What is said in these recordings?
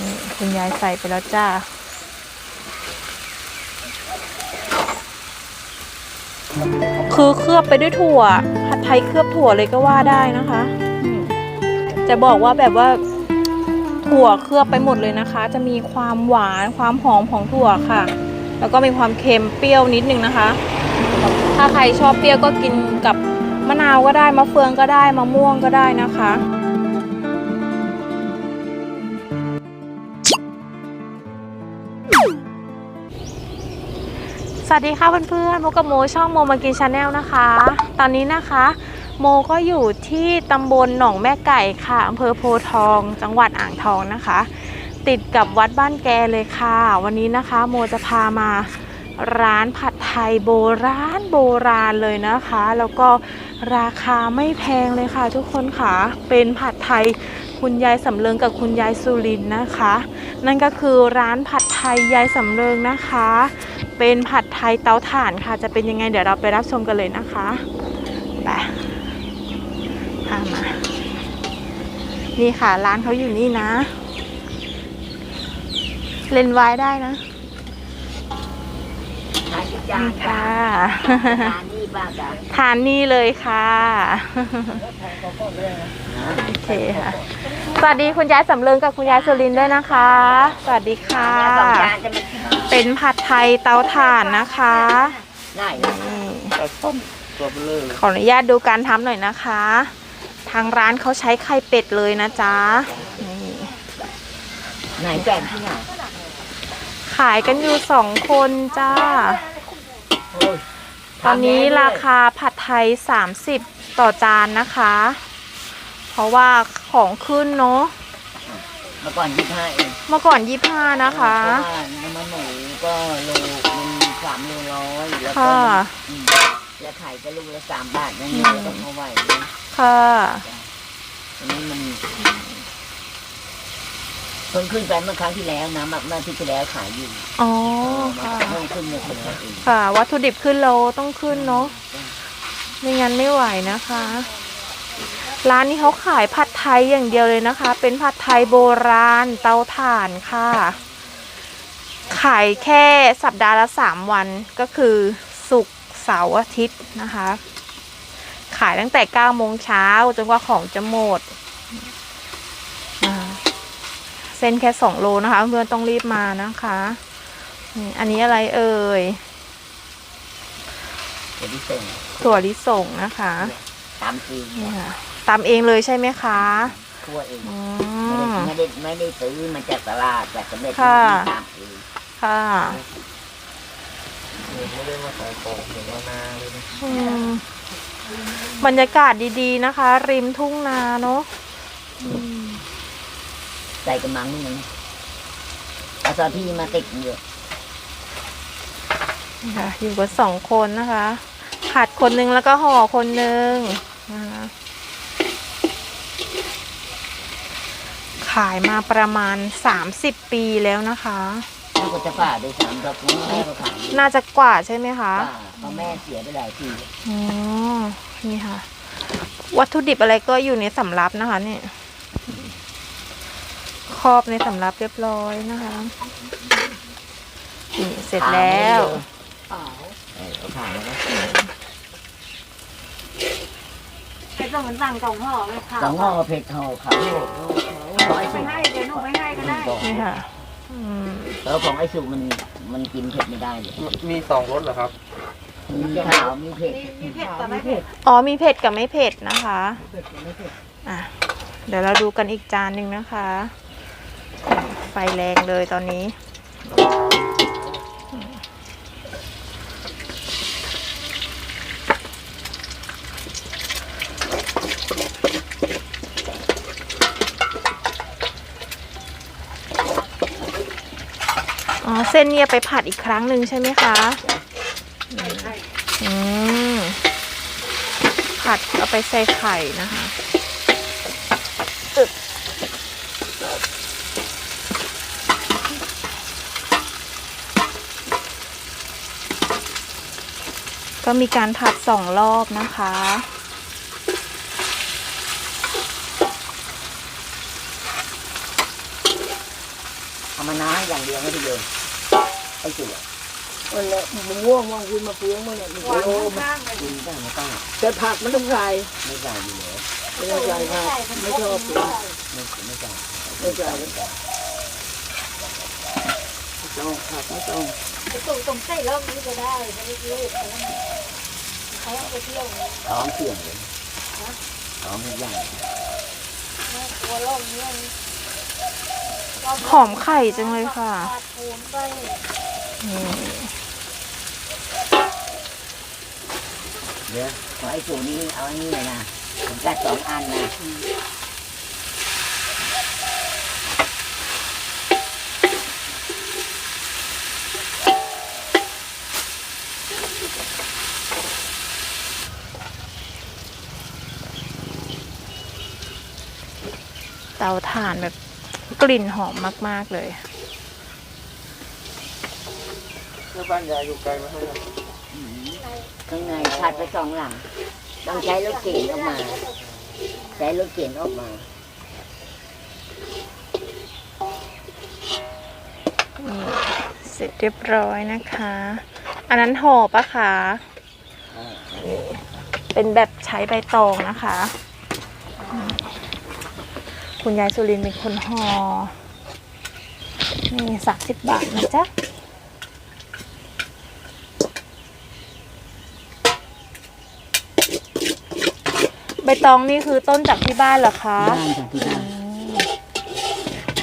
นี่คุณยายใส่ไปแล้วจ้า คือเคลือบไปด้วยถั่วผัดไทยเคลือบถั่วเลยก็ว่าได้นะคะ จะบอกว่าแบบว่าถั่วเคลือบไปหมดเลยนะคะ จะมีความหวานความหอมของถั่วค่ะ แล้วก็มีความเค็มเปรี้ยวนิดนึงนะคะ ถ้าใครชอบเปรี้ยวก็กินกับมะนาวก็ได้มะเฟืองก็ได้มะม่วงก็ได้นะคะ สวัสดีค่ะเพื่อนๆโมกับโมช่องโมมากินชาแนลนะคะ ตอนนี้นะคะ โมก็อยู่ที่ตำบลหนองแม่ไก่ค่ะอำเภอโพทอง จังหวัดอ่างทองนะคะ ติดกับวัดบ้านแกเลยค่ะ วันนี้นะคะ โมจะพามาร้านผัดไทยโบราณโบราณเลยนะคะ แล้วก็ราคาไม่แพงเลยค่ะ ทุกคนค่ะ เป็นผัดไทยคุณยายสำเริงกับคุณยายสุรินนะคะ นั่นก็คือร้านผัดไทยยายสำเริงนะคะ เป็นผัดไทยเตาถ่านค่ะ จะเป็นยังไงเดี๋ยวเราไปรับชมกันเลยนะคะไปพามานี่ค่ะ ร้านเขาอยู่นี่นะ เล่นไว้ได้นะทานที่จานี่นค่ะทานนี่ บ้างจ้ะทานนี่เลยค่ะโอเคค่ะ สวัสดีคุณยายสำเริงกับคุณยายสุรินทร์ด้วยนะคะ สวัสดีค่ะเนี่ยสองจานจะไม่เป็นผัดไทยเตาถ่านนะคะได้นี่ปลาส้มตัวเบลอขออนุญาตดูการทำหน่อยนะคะ ทางร้านเขาใช้ไข่เป็ดเลยนะจ๊ะนี่ไหนแบ่งที่ไหนขายกันอยู่สองคนจ้า ตอนนี้ราคาผัดไทย 30 ต่อจานนะคะ เพราะว่าของขึ้นเนาะเมื่อก่อนยี่ห้าเองเมื่อก่อน25นะคะเพราะว่าน้ำมันหมูก็โลมันสามโลร้อยแล้วก็ค่ะอืมแล้วไข่ก็ลูกละสามบาทนั่นเองแล้วก็เอาไว้นะค่ะ อันนี้มัน เพิ่งขึ้นไปเมื่อครั้งที่แล้วนะเมื่อเมื่ออาที่ที่แล้วขายอยู่อ๋อมันค่ะ เพิ่มขึ้นเมื่อคนเองค่ะ วัตถุดิบขึ้นโลต้องขึ้นเนาะไม่งั้นไม่ไหวนะคะ ร้านนี้เขาขายผัดไทยอย่างเดียวเลยนะคะ เป็นผัดไทยโบราณเตาถ่านค่ะ ขายแค่สัปดาห์ละสามวันก็คือศุกร์เสาร์อาทิตย์นะคะ ขายตั้งแต่9โมงเช้าจนกว่าของจะหมดอ่า เส้นแค่2โลนะคะ เพื่อนต้องรีบมานะคะนี่อันนี้อะไรเอ่ยเดี๋ยวที่ส่งถั่วลิสงนะคะตามจริงนี่ค่ะตามเองเลยใช่ไหมคะทั่วเองอืไม่ได้มไม่ได้ไม่ได้ซื้อมาจากตลาดจากสำเร็จค่ะรูปตามเองค่ะไม่ได้มาขายของเหมือนว่านาเลยนะอืมบรรยากาศดีๆนะคะ ริมทุ่งนาเนาะอืม ใส่กระมังนิดนึงเอาซอสที่มาติดเยอะนี่ค่ะอยู่กันสองคนนะคะ ผัดคนนึงแล้วก็ห่อคนนึงนะคะขายมาประมาณ 30 ปีแล้วนะคะแล้วก็จะฝ่าด้วยซ้ำเราคุณแม่ก็ขายน่าจะกว่าใช่ไหมคะฝ่าเพราะแม่เสียไปหลายทีอ๋อนี่ค่ะ วัตถุดิบอะไรก็อยู่ในสำรับนะคะเนี่ย ครอบในสำรับเรียบร้อยนะคะนี่เสร็จแล้วเอาขาแล้วนะไปส่งมันสั่งสองห่อเลยค่ะสองห่อเผ็ดห่อขาวของไอ้ไปสุให้เดี๋ยวหนูไปให้ก็ได้นี่ค่ะอืมแล้วของไอ้สุกมันมันกินเผ็ดไม่ได้เลยมีสองรสเหรอครับ มีขาวมีเผ็ดมีเผ็ดกับไม่เผ็ดอ๋อมีเผ็ดกับไม่เผ็ดนะคะอะเดี๋ยวเราดูกันอีกจานหนึ่งนะคะ ไฟแรงเลยตอนนี้ อ๋อ เส้นเนี่ยไปผัดอีกครั้งหนึ่งใช่ไหมคะ อืมผัดเอาไปใส่ไข่นะคะ ก็มีการผัดสองรอบนะคะนเอามาน้าอย่างเดียวไม่ได้เลยไอ้เสือมันแหละมันง่วงมองคุณมาเฟืองมันเนี่ยมันหวานโอ้มันข้างๆเลยกินได้ไม่ต้องแต่ผักมันต้องใส่ไม่ใส่อยู่แล้วไม่ต้องใส่ผักไม่ชอบกินไม่ไม่ใส่ไม่ใส่ไม่ต้องผักไม่ต้องจะส่งตรงใส่รอบนี้ก็ได้ไม่ได้ลูก เขาไปเที่ยวนะท้องเสื่อมเลยท้องไม่ย่างกลัวรอบนี้มันหอมไข่จังเลยค่ะ ขาดทุนไปนี่เดี๋ยวขอไอ้สูนี้เอาอันนี้เลยนะผมจัดสองอันนะ เตาถ่านแบบกลิ่นหอมมาก ๆ เลยแล้วบ้านยายอยู่ไกลไหมครับข้างในผัดไปสองหลัง ต้องใช้รถเก๋งออกมา ใช้รถเก๋งออกมา นี่เสร็จเรียบร้อยนะคะ อันนั้นห่อปะคะ เป็นแบบใช้ใบตองนะคะอืม คุณยายสุรินทร์เป็นคนห่อนี่สามสิบบาทนะจ๊ะใบตองนี่คือต้นจากที่บ้านเหรอคะบ้านจากที่บ้าน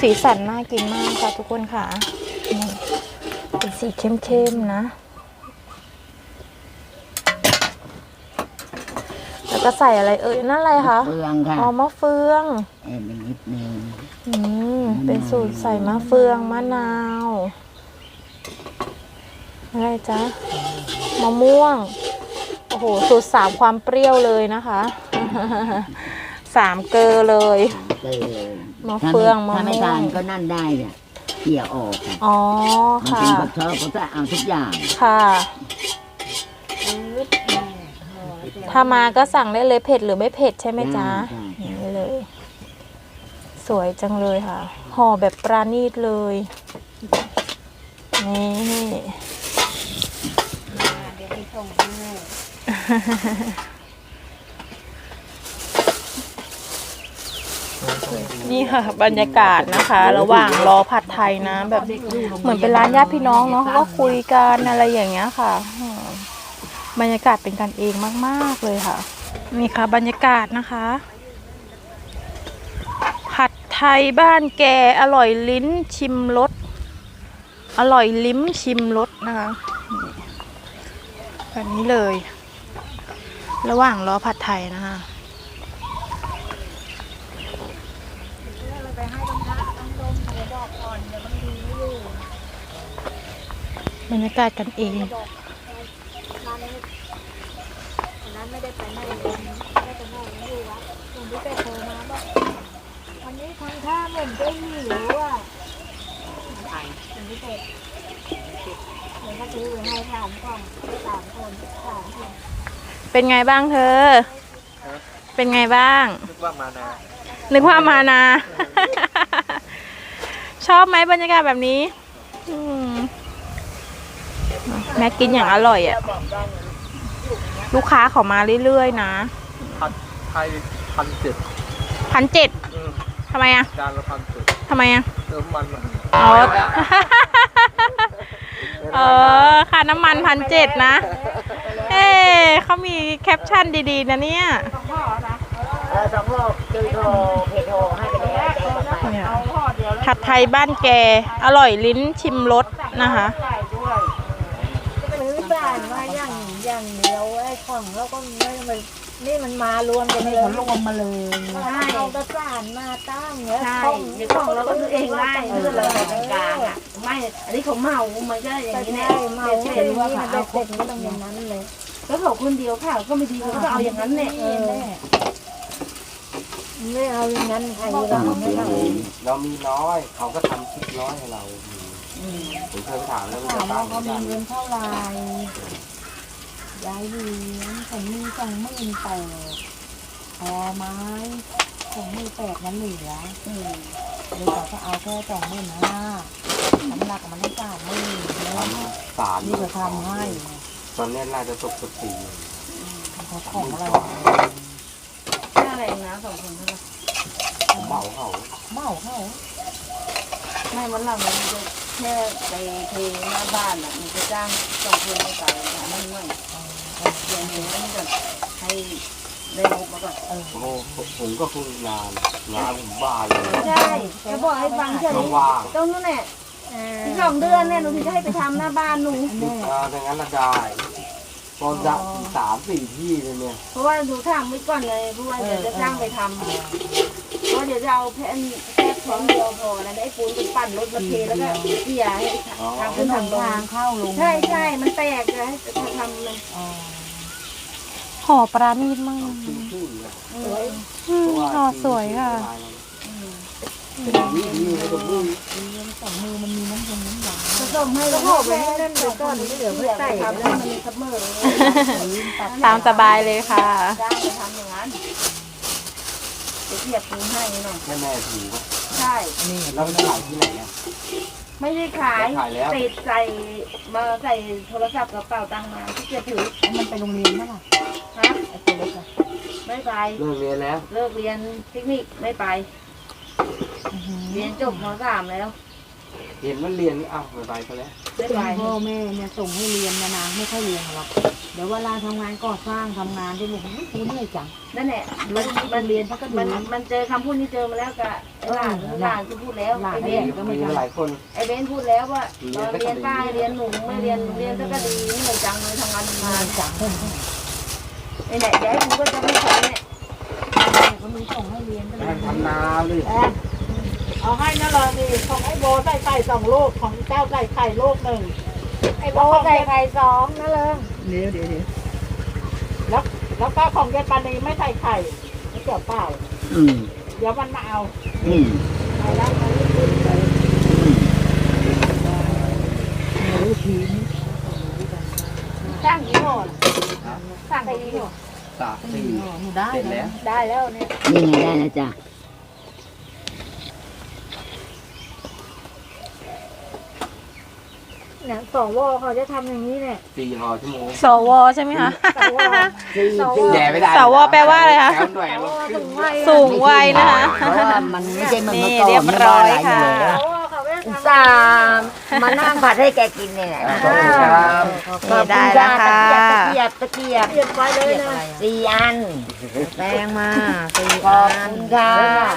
สีสันน่ากินมากค่ะทุกคนค่ะนี่เป็นสีเข้มๆนะ แล้วก็ใส่อะไรเอ่ยนั่นอะไรคะเฟืองค่ะอ๋อมะเฟืองเอ็นเป็นนิดนึงอืมเป็นสูตรใส่มะเฟืองมะนาว อะไรจ๊ะมะม่วงโอ้โหสูตรสามความเปรี้ยวเลยนะคะสามเกลอเลยเออมะเฟืองถ้าไม่มะม่วงทานก็นั่นได้เนี่ยเขี่ยออกค่ะอ๋อมันค่ะเป็นผักชอบเขาจะเอาทุกอย่างค่ะ ถ้ามาก็สั่งได้เลยเผ็ดหรือไม่เผ็ดใช่ไหมจ๊ะใช่อย่างนี้เลย สวยจังเลยค่ะห่อแบบปราณีตเลยนี่เดี๋ยวไปส่งให้นี่ค่ะ บรรยากาศนะคะ ระหว่างรอผัดไทยนะ แบบเหมือนเป็นร้านญาติพี่น้องเนาะเขาก็คุยกันอะไรอย่างเงี้ยค่ะอืม บรรยากาศเป็นกันเองมาก ๆ เลยค่ะ นี่ค่ะ บรรยากาศนะคะ ผัดไทยบ้านแกอร่อยลิ้นชิมรสอร่อยลิ้มชิมรสนะคะแบบนี้เลย ระหว่างรอผัดไทยนะคะบรรยากาศกันเองร้านนี้ร้าน ไม่ได้ไปไหนเลยไม่ได้ไปไหนไม่อยู่วัดคุณพี่เป็ดโทรมาบอกวันนี้ทำท่าเหมือนจะหิวอะคุณพี่เป็ดเดี๋ยวก็ซื้อไปให้สามกล่องสามคนสามคนเป็นไงบ้างเธอ เป็นไงบ้าง นึกว่ามานา นึกว่ามานา ชอบไหมบรรยากาศแบบนี้อืมแม่กินอย่างอร่อยอะ ลูกค้าเขามาเรื่อยๆนะพันไทยพันเจ็ดพันเจ็ดทำไมอะจานละพันเจ็ดทำไมอะเติมมันมาอ๋อ เออค่าน้ำมันพันเจ็ดนะ เอ๊เขามีแคปชั่นดีๆนะเนี่ย เออสองโลคือโทรเพจโทรให้ไปแล้วเดี๋ยวเอาไปเนี่ยผัดไทยบ้านแก อร่อยลิ้นชิมรสนะคะ ซื้อจานมา อย่างอย่างเดียวไอ้ของเราก็ไม่มันนี่มันมารวมกันเลยรวมมาเลยใช่เราก็จานมาตั้งเนี้ยใช่ของเดี๋ยวของเราก็ซื้อเองได้เพื่อเราตรงกลางอะไม่อันนี้เขาเมามันก็อย่างแต่นี้ใช่แน่เมาเฉเห็ยนๆว่าว่ามันเขาจะเอาเด็กก็ต้องอย่างนั้นเลยแล้วเขาคนเดียวค่ะก็ไม่ดีเขาก็เอาอย่างนั้นแน่ไม่เอาอย่างนั้นใครเราไม่เอาเรามีน้อย เขาก็ทำคิดน้อยให้เราผมเคยไปถามแล้วมันถาจะมตั้ว่างเขาไม่มีได้เงินเท่าไหร่ ยายดีผมมีสองมื่นแปดพอไหมสองมื่นแปดนั้นเหลือเดี๋ยวเขาก็เอาแค่สองหมื่นห้าน้ำหนักมันต้องสามมือทำสามนี่ก็ทำให้ตอนนี้น่าจะตกสักสี่เขาของอะไรค่าแรนะสองคนเท่าไหร่เหมาเขาเมาเขาไม่วันหลังมันจะ แค่ไปเทหน้าบ้านอะมันจะจ้างสองคนไปใส่มันไม่เดือนนึงแล้วมันจะให้ได้งบมาก่อนโอ้ผมก็คืองานงานผมบ้าเลยใช่จะบอกให้ฟังเฉยต้องวางตรงนู้นแหละที่สองเดือนเนี่ยหนูถึงจะให้ไปทำหน้าบ้านหนูเออถ้างั้นละได้ตอนจะสามสี่ที่เลยเนี่ย เพราะว่าหนูถามไว้ก่อนเลยเพราะว่าเดี๋ยวจะจ้างไปทำ เพราะเดี๋ยวจะเอาแผ่นแค่แผ่นเดียวพอนะไอ้ปูนเป็นปั่นรถมาเทแล้วก็เกี่ยให้ทางเป็ขึ้นนหทานงลทางงเข้าลงใช่ใช่มันแตกเลยจะทำมันอ๋อห่อปลาณีตมากขึ้นขึ้นเลยสวยอืมห่อสวยค่ะเป็นวิธีให้กับลูกสองมือมันมีน้ำยงน้ำยาผสมให้แล้วก็ไปให้นั่นเดี๋ยวก่อนเดี๋ยวไม่ใส่แล้วมันมีซับเมอร์เลยตามสบายเลยค่ะจ้างไปทำอย่างนั้น เดี๋ยวเทียบปูนให้หน่อยแม่แม่ถูกใช่ นี่แล้วมันขายที่ไหนอะ ไม่ได้ขายขายแล้ว ติดใส่มาใส่โทรศัพท์กระเป๋าตังค์มาที่จะถือมันไปโรงเรียนนั่นแหละฮะไอ้ตัวเล็กอะไม่ไปเลิกเรียนแล้ว เลิกเรียนเทคนิคไม่ไปเรียนจบมสามแล้ว เห็นมันเรียนอ้าวไม่ไปก็แล้วไม่ไปพ่อแม่เนี่ยส่งให้เรียนนะนางไม่ค่อยเรียนหรอกเดี๋ยวเวลาทำงานก่อสร้างทำงานที่บอกกูเหนื่อยจัง นั่นแหละ มันมันเรียนมันมันเจอคำพูดนี้เจอมาแล้วกับไอ้หลานหลานก็พูดแล้วไอ้เบนมีหลายคน ไอ้เบนพูดแล้วว่าตอนเรียนป้าเรียนหนุ่มไม่เรียนเรียนก็ดีเหนื่อยจังเลยทำงานเหนื่มาอยจังเพื่อนไอ้ไหนเดี๋ยวให้กูก็จะไม่สอนเนี่ยก็มีส่งให้เรียนก็เลแม่ยทำนาเลย เอาให้นะเลยนี่ของไอ้โบใส่ไข่สองลูกของเจ้าใส่ไข่ลูกหนึ่งไอ้โบใส่ไข่สองนะเลยเดี๋ยวเดี๋ยวเดี๋ยวแล้วแล้วก็ของยายปานีไม่ใส่ไข่ไม่เกี่ยวเปล่าอืมเดี๋ยวมันมาเอา อืมเอาแล้วมันรีบขึ้นเลยรู้ทีนี้สร้างยี่ห้อสร้างยี่ห้อสามสี่หนูได้เสร็จแล้วได้แล้วเนี่ยนี่ไงได้แล้วจ้ะ เนี่ยสวเขาจะทำอย่างนี้เนี่ยสี่รอชั่วโมงสวใช่ไหมคะสวสวแย่ไม่ได้สวแปลว่าอะไรคะ แถวหน่อยรถขึ้นสูงวัยนะคะ เพราะว่ามันไม่ใช่เหมือนนี่เมื่อก่อนเรียบร้อยค่ะสวเขาไม่ได้ทำสามมานั่งผัดให้แกกินเนี่ยแหละขอบคุณครับนี่ได้แล้วค่ะ ตะเกียบตะเกียบตะเกียบเก็บไว้เลยนะสี่อันแปลงมาสี่ขอบคุณค่ะ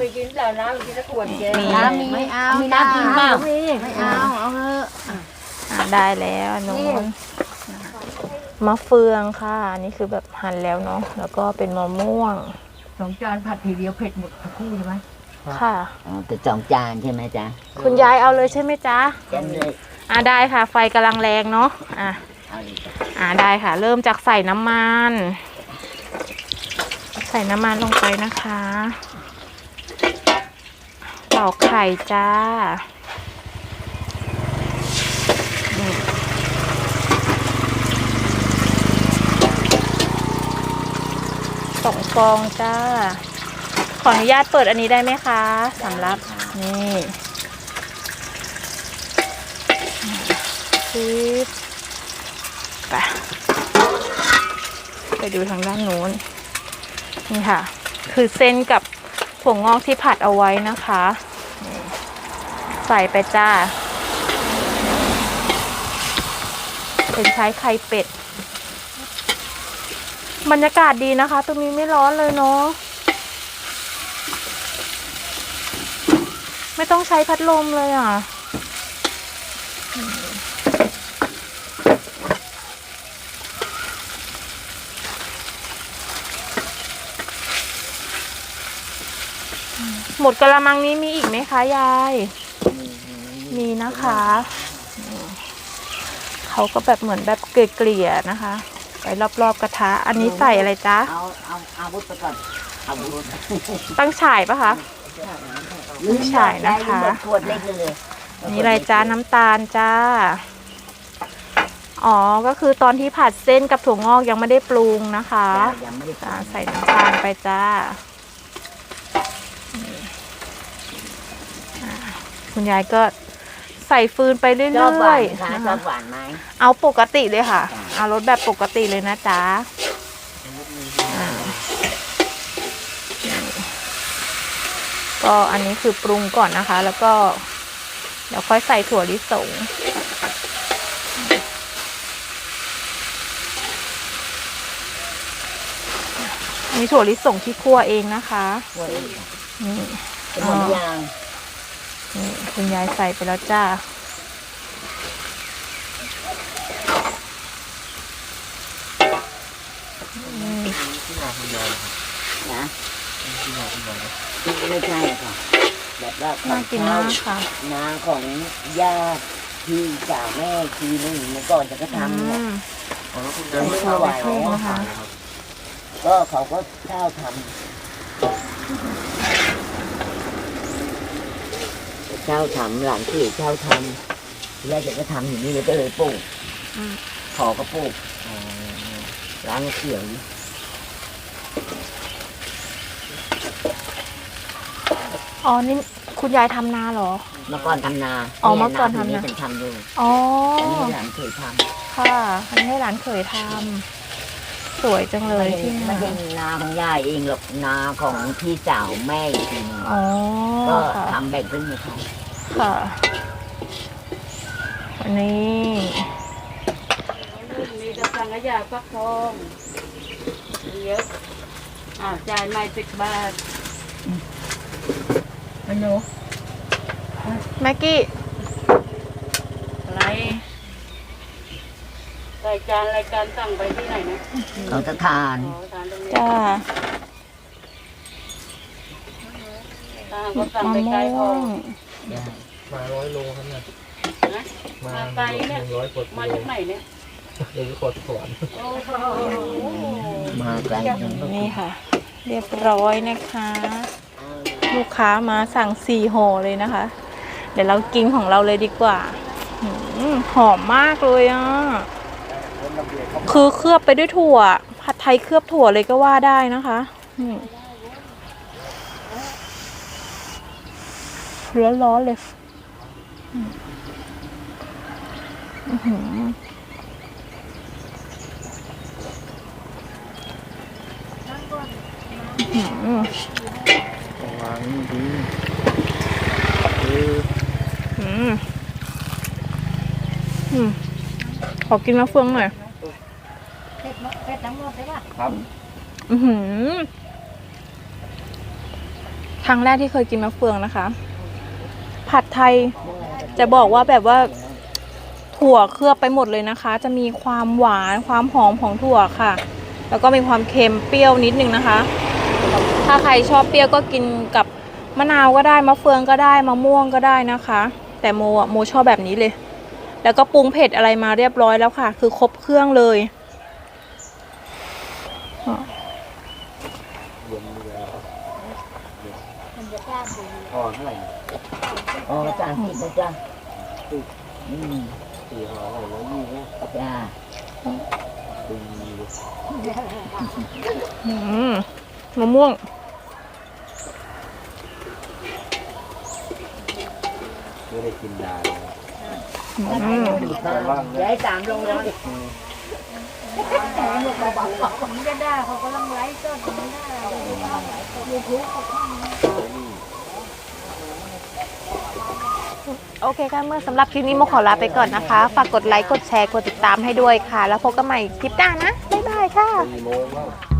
ไปกินแต่น้ำไปกินตะขวดแกมีน้ำมีไม่เอามีน้ำกินเปล่า มีไม่เอาเอาเถอะอะ ได้แล้วอันนู้นมะเฟืองค่ะ อันนี่คือแบบหั่นแล้วเนาะแล้วก็เป็นมะม่วง สองจานผัดทีเดียวเผ็ดหมดทั้งคู่ใช่ไหมค่ะ อ๋อแต่สองจานใช่ไหมจ๊ะคุณยายเอาเลยใช่ไหมจ๊ะจานเลยอะได้ค่ะ ไฟกำลังแรงเนาะอะเอาเลยจ้ะอ่าได้ค่ะ เริ่มจากใส่น้ำมัน ใส่น้ำมันลงไปนะคะตอกไข่จ้า สองฟองจ้า ขออนุญาตเปิดอันนี้ได้ไหมคะสำหรับนี่ปึ๊บไปไปดูทางด้านนู้นนี่ค่ะ คือเส้นกับถั่วงอกที่ผัดเอาไว้นะคะ ใส่ไปจ้า เป็นใช้ไข่เป็ด บรรยากาศดีนะคะ ตรงนี้ไม่ร้อนเลยเนาะไม่ต้องใช้พัดลมเลยอะ หมดกระมังนี้มีอีกไหมคะยาย มีนะคะ เขาก็แบบเหมือนแบบเกลี่ยๆนะคะ ไปรอบๆกระทะ อันนี้ใส่อะไรจ๊ะ เอาเอาอาวุธไปก่อนอาวุธตั้งฉายปะคะไม่ใช่นะคะได้ขวดเล็กเลยอันนี้อะไรจ้าน้ำตาลจ้า อ๋อ ก็คือตอนที่ผัดเส้นกับถั่วงอกยังไม่ได้ปรุงนะคะยังไม่ได้อ่าใส่น้ำตาลไปจ้านี่อ่าคุณยายก็ ใส่ฟืนไปเรื่ชอบหวาอนยไหมคะๆนะชอคะบหวานไหมเอาปกติเลยค่ะ เอารสแบบปกติเลยนะจ๊ะอ่าก็อันนี้คือปรุงก่อนนะคะ แล้วก็ เดี๋ยวค่อยใส่ถั่วลิสงอันนี้ถั่วลิสงที่คั่วเองนะคะ หวานนี่เป็นหมดยาง นี่คุณยายใส่ไปแล้วจ้านะไม่ใช่ค่ะแบบว่าน่ากินมากค่ะนาของญาติพี่สาวแม่ทีนึงเมื่อก่อนจะก็ทำเนี่ยอืมอ๋อแล้วคุณเดี๋ยายยวไม่ไม่ถวายนี่นะคะก็เขาก็เช่าทำ เช่าทำหลานที่เช่าทำแล้วเดี๋ยวก็ทำอยู่นี่เลยก็เลยปลูกอืมขอก็ปลูกร้านเขียวอ๋อนี่คุณยายทำนาเหรอ เมื่อก่อนทำนาอ๋อเมื่อก่อนทำนาเยเป็นทำอยู่อ๋ออันนี้หลานเคยทำค่ะอันนี้ให้หลานเขยทำ สวยจังเลยไม่ที่ใช่นาไม่ใช่นาของยายเองหรอกนาของพี่สาวแม่อีกทีหนึงอ๋อก็ค่ะทำแบ่งครึ่งให้เขาค่ะอันนี้มีกระสังขยาฟักทองเยอะอ่าจ่ายใหม่สิบบาทมันหนูแม็กกี้ อะไร รายการรายการสั่งไปที่ไหนนะเขาจะทาน ขอทานตรงนี้จ้าทางก็สั่งมะไปไกลม่พวองมาร้อยโลครับเนี่ยนะมามาไกลเนี่ยหนึ่งร้อยกว่ามากิโลจากไหนเนี่ยเดี๋ยวจะกดสวนโอ้โหมาไกลจังนี่ค่ะ เรียบร้อยนะคะ ลูกค้ามาสั่งสี่ห่อเลยนะคะ เดี๋ยวเรากินของเราเลยดีกว่าหืมหอมมากเลยอะ คือเคลือบไปด้วยถั่ว ผัดไทยเคลือบถั่วเลยก็ว่าได้นะคะร้อนร้อนๆเลยอืมอื้อหืออื้อหือวางดีอืมอืมขอกินมะเฟืองหน่อย เผ็ดมะเผ็ดทั้งหมดได้ป่ะครับ อือหือครั้งแรกที่เคยกินมะเฟืองนะคะ ผัดไทยจะบอกว่าแบบว่า ถั่วเคลือบไปหมดเลยนะคะ จะมีความหวานความหอมของถั่วค่ะ แล้วก็มีความเค็มเปรี้ยวนิดนึงนะคะ ถ้าใครชอบเปรี้ยวก็กินกับมะนาวก็ได้มะเฟืองก็ได้มะม่วงก็ได้นะคะ แต่โมอะโมชอบแบบนี้เลย แล้วก็ปรุงเผ็ดอะไรมาเรียบร้อยแล้วค่ะ คือครบเครื่องเลย รวมเรือ มันจะกล้าดู อ่อนเท่าไหร่เนี่ยอ๋อจานผิดนะจ๊ะอืมสี่ห่อห่อร้อยยี่เนี่ยจ้าดีเลยอืมมะม่วงไม่ได้กินนานเลยอืมแต่ว่าเดี๋ยวให้สามลงแล้วผมจะได้เขากำลังไลฟ์สดไม่ได้ยูทูบเขาทำ โอเคค่ะเมื่อสำหรับคลิปนี้โมขอลาไปก่อนนะคะ ฝากกดไลค์ กดแชร์ กดติดตามให้ด้วยค่ะ แล้วพบกันใหม่คลิปหน้านะ บ๊ายบายค่ะ สี่โมงแล้ว